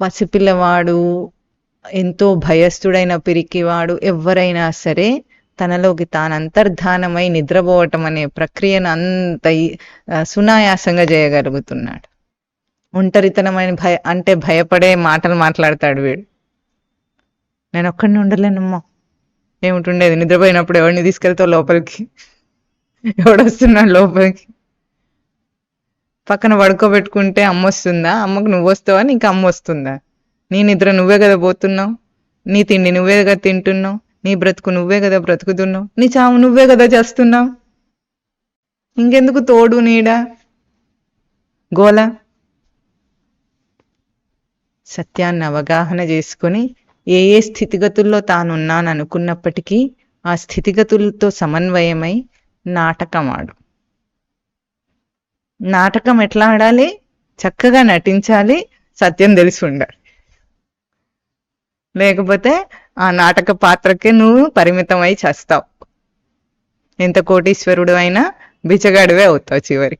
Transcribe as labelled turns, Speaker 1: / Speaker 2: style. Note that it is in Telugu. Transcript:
Speaker 1: పసిపిల్లవాడు ఎంతో భయస్థుడైన పిరికివాడు ఎవరైనా సరే తనలోకి తాను అంతర్ధానమై నిద్రపోవటం అనే ప్రక్రియను అంత సునాయాసంగా చేయగలుగుతున్నాడు. ఒంటరితనమైన భయ అంటే భయపడే మాటలు మాట్లాడతాడు వీడు. నేను ఒక్కడిని ఉండలేనమ్మా. ఏముంటుండేది? నిద్రపోయినప్పుడు ఎవరిని తీసుకెళ్తావు లోపలికి? ఎవడొస్తున్నాడు లోపలికి? పక్కన పడుకోబెట్టుకుంటే అమ్మ వస్తుందా అమ్మకు నువ్వు వస్తావా నీకు అమ్మ వస్తుందా నీ నిద్ర నువ్వే కదా పోతున్నావు? నీ తిండి నువ్వే కదా తింటున్నావు? నీ బ్రతుకు నువ్వే కదా బ్రతుకుతున్నావు? నీ చావు నువ్వే కదా చేస్తున్నావు? ఇంకెందుకు తోడు నీడ? గోల. సత్యాన్ని అవగాహన చేసుకొని ఏ ఏ స్థితిగతుల్లో తానున్నాను అనుకున్నప్పటికీ ఆ స్థితిగతులతో సమన్వయమై నాటకమాడు. నాటకం ఎట్లా ఆడాలి? చక్కగా నటించాలి. సత్యం తెలిసి ఉండాలి. లేకపోతే ఆ నాటక పాత్రకే నువ్వు పరిమితమై చేస్తావు. ఎంత కోటీశ్వరుడు అయినా బిచ్చగాడివే అవుతావు చివరికి.